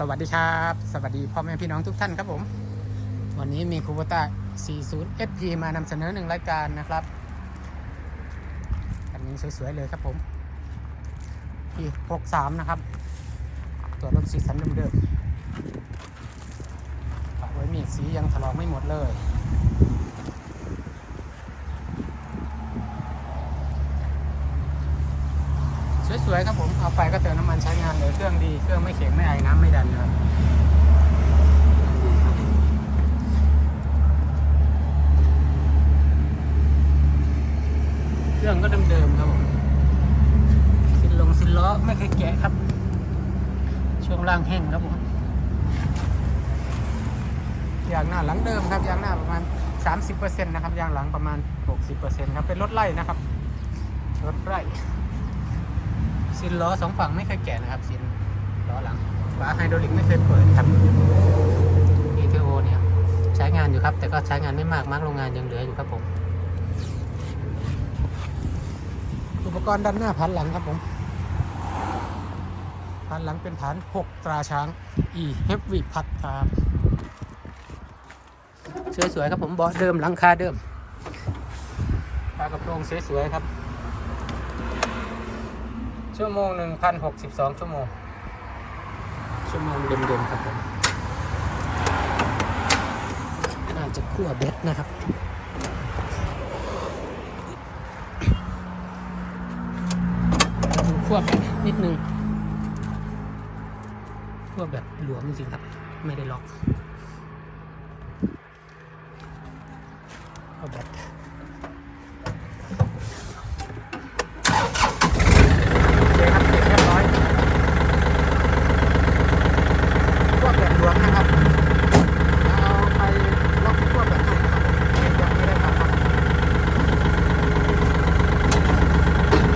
สวัสดีครับ สวัสดีพ่อแม่พี่น้องทุกท่านครับผม วันนี้มีคูโบต้า 40 FP มานำเสนอหนึ่งรายการนะครับอันนี้สวยๆเลยครับผมที่ 63 นะครับ ตัวรถสีสันเดิมๆฝากไว้มีดสียังถลอกไม่หมดเลย สวยๆครับผมเอาไปก็เติมน้ำมันใช้งานเลยเครื่องดีเครื่องไม่เข็งไม่ไอน้ำไม่ดันนะครับเครื่องก็เดิมๆครับผมสินลงสินล้อไม่เคยแกะครับ ช่วงล่างแห้งครับผมยางหน้าหลังเดิมครับยางหน้าประมาณ 30%นะครับยางหลังประมาณ 60%ครับเป็นรถไล่นะครับรถไล่ ซินล้อสองฝั่งไม่เคยแกะนะครับซินล้อหลังฝาไฮดรอลิกไม่เคยเปิดครับ ETO เนี่ยใช้งานอยู่ครับ แต่ก็ใช้งานไม่มากมากโรงงานยังเหลืออยู่ครับผม อุปกรณ์ด้านหน้าพันหลังครับผมพันหลังเป็นฐาน 6 ตราช้าง E Heavy พัดครับสวยๆครับผมเบาะเดิมหลังคาเดิมปลากระโปรงสวยๆครับ ชั่วโมง1,062ชั่วโมง ชั่วโมงเดิมๆครับผมน่าจะคั่วเบ็ดนะครับดูคั่วแบบนิดนึงคั่วแบบหลวมจริงๆครับ ไม่ได้ล็อกคั่วแบบ โอเคครับเสร็จเรียบร้อยพวกแบบรวมนะครับ เอาไปล็อกพวกแบบไหนนะครับยังไม่ได้ทำครับ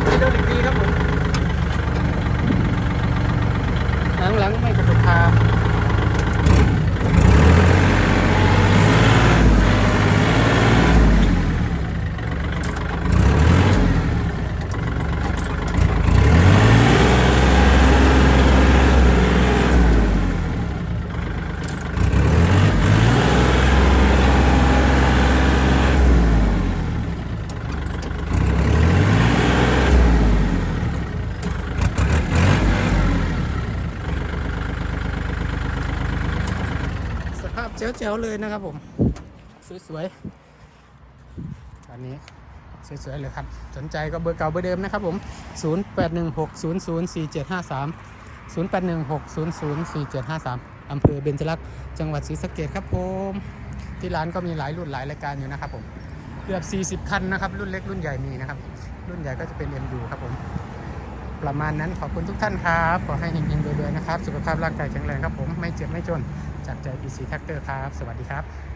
ไฮดรอลิกดีครับผมหลังๆไม่กระตุกคาสภาพ เจ๋วๆเลยนะครับผม สวยๆตอนนี้สวยๆเลยครับ สนใจก็เบอร์เก่าเบอร์เดิมนะครับผม 0816004753 0816004753อำเภอเบญจรักษ์จังหวัดศรีสะเกษครับผม ที่ร้านก็มีหลายรุ่นหลายรายการอยู่นะครับผม เกือบ 40 คันนะครับ รุ่นเล็กรุ่นใหญ่มีนะครับ รุ่นใหญ่ก็จะเป็น MU ครับผม ประมาณนั้นขอบคุณทุกท่านครับ ขอให้เฮงๆรวยๆนะครับ สุขภาพร่างกายแข็งแรงครับผม ไม่เจ็บไม่จน จากใจ PC Tractor ครับ สวัสดีครับ